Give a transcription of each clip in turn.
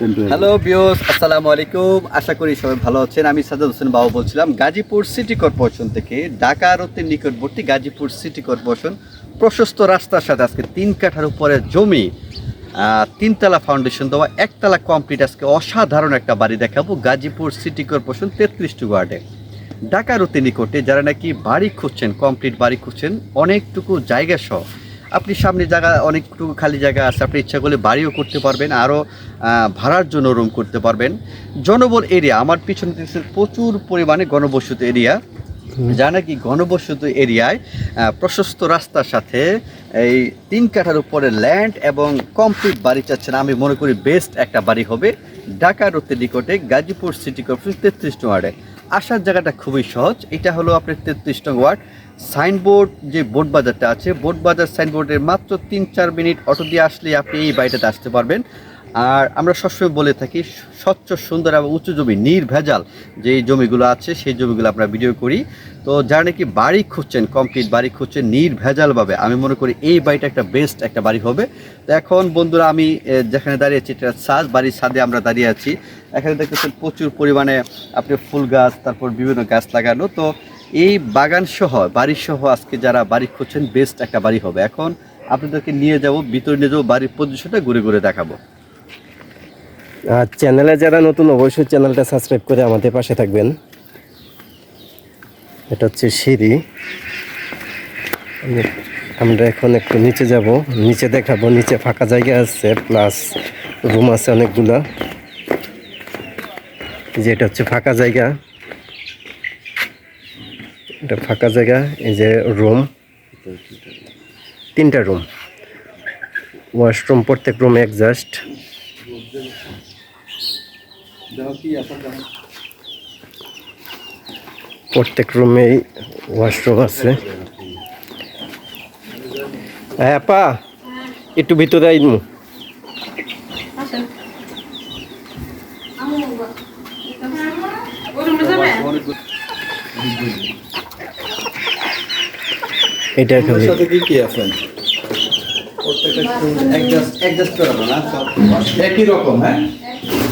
Hello বিওস আসসালামু আলাইকুম আশা করি সবাই ভালো আছেন। আমি সাদাত হোসেন বাবু বলছিলাম, গাজীপুর সিটি কর্পোরেশন থেকে ঢাকা আরতের নিকটবর্তী গাজীপুর সিটি কর্পোরেশন প্রশস্ত রাস্তার সাথে আজকে তিন কাঠার উপরে জমি তিনতলা ফাউন্ডেশন দেওয়া, একতলা কমপ্লিট আজকে অসাধারণ একটা বাড়ি দেখাবো গাজীপুর সিটি কর্পোরেশন তেত্রিশটি ওয়ার্ডে। ঢাকার অতি নিকটে যারা নাকি বাড়ি খুঁজছেন কমপ্লিট বাড়ি খুঁজছেন, অনেকটুকু জায়গা সহ আপনি সামনে জায়গা অনেকটুকু খালি জায়গা আছে আপনি ইচ্ছা করলে বাড়িও করতে পারবেন আরও ভাড়ার জন্য রুম করতে পারবেন। জনবল এরিয়া আমার পিছনে দেখছেন প্রচুর পরিমাণে গণবসতি এরিয়া যা নাকি ঘনবসতি এরিয়ায় প্রশস্ত রাস্তার সাথে এই তিন কাঠার উপরে ল্যান্ড এবং কমপ্লিট বাড়ি চাচ্ছেন। আমি মনে করি বেস্ট একটা বাড়ি হবে ঢাকার অতি নিকটে গাজীপুর সিটি কর্পোরেশন তেত্রিশ ওয়ার্ডে আসার জায়গাটা খুবই সহজ এটা হলো আপনার তেত্রিশ নং ওয়ার্ড সাইনবোর্ড, যে বোট বাজারটা আছে বোট বাজার সাইনবোর্ডের মাত্র তিন চার মিনিট অটো দিয়ে আসলে আপনি এই বাড়িটাতে আসতে পারবেন। আর আমরা সবসময় বলে থাকি, স্বচ্ছ, সুন্দর এবং উঁচু জমি, নির্ভেজাল যে জমিগুলো আছে, সেই জমিগুলো আমরা ভিডিও করি। তো যারা নাকি বাড়ি খুঁজছেন কমপ্লিট বাড়ি খুঁজছেন, নির্ভেজালভাবে, আমি মনে করি এই বাড়িটা একটা বেস্ট একটা বাড়ি হবে। তো এখন বন্ধুরা, আমি যেখানে দাঁড়িয়ে আছি, এটা সাজ বাড়ির ছাদে আমরা দাঁড়িয়ে আছি। এখানে দেখতেছেন প্রচুর পরিমাণে, আপনি ফুল গাছ, তারপর বিভিন্ন গাছ লাগানো। তো এই বাগান সহ, বাড়ি সহ আজকে যারা বাড়ি খুঁজছেন বেস্ট একটা বাড়ি হবে। এখন আপনাদেরকে নিয়ে যাব, ভিতরে নিয়ে যাব, বাড়ির পজিশনটা ঘুরে ঘুরে দেখাবো। আর চ্যানেলে যারা নতুন, অবশ্যই চ্যানেলটা সাবস্ক্রাইব করে আমাদের পাশে থাকবেন। এটা হচ্ছে সিঁড়ি। আমি- আমরা এখন একটু নিচে যাব। নিচে দেখাবো, নিচে ফাঁকা জায়গা আছে প্লাস রুম আছে অনেকগুলা। এই যে এটা হচ্ছে ফাঁকা জায়গা। এটা ফাঁকা জায়গা, এই যে রুম তিনটা রুম ওয়াশরুম প্রত্যেক রুম একজাস্ট প্রত্যেক রুমেই ওয়াশরুম আছে। হ্যাঁ পা একটু ভিতরে আইনু এটা খালি। সাথে কি কি আছে? প্রত্যেকটা অ্যাডজাস্ট অ্যাডজাস্ট করাবো না সব একই রকম হ্যাঁ?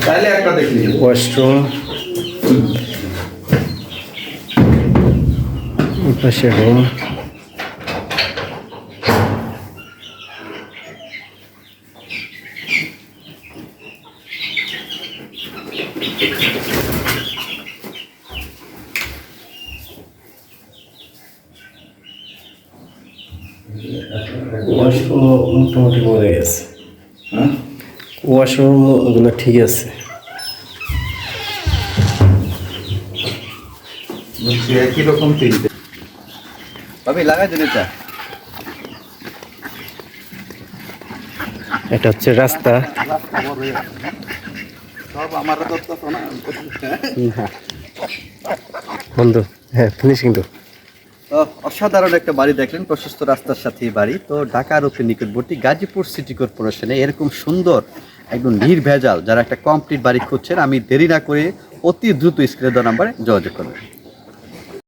তাহলে একটা দেখে নিন। ওয়াশরুম। পাশে রুম ওয়াশরুম মোটামুটি মরে গেছে। হ্যাঁ? ওয়াশরুম ঠিক আছে। একই রকম তিনটে। ভাবি লাগাই দিন এটা। এটা হচ্ছে রাস্তা। সব আমার বন্ধু হ্যাঁ ফিনিশিং তো। অসাধারণ একটা বাড়ি দেখলেন, প্রশস্ত রাস্তার সাথে বাড়ি। তো ঢাকার উপরে নিকটবর্তী গাজীপুর সিটি কর্পোরেশনে এরকম সুন্দর, একদম নির্ভেজাল, যারা একটা কমপ্লিট বাড়ি খুঁজছেন, আমি দেরি না করে অতি দ্রুত স্ক্রিনে দেওয়া নাম্বারে যোগাযোগ করবেন।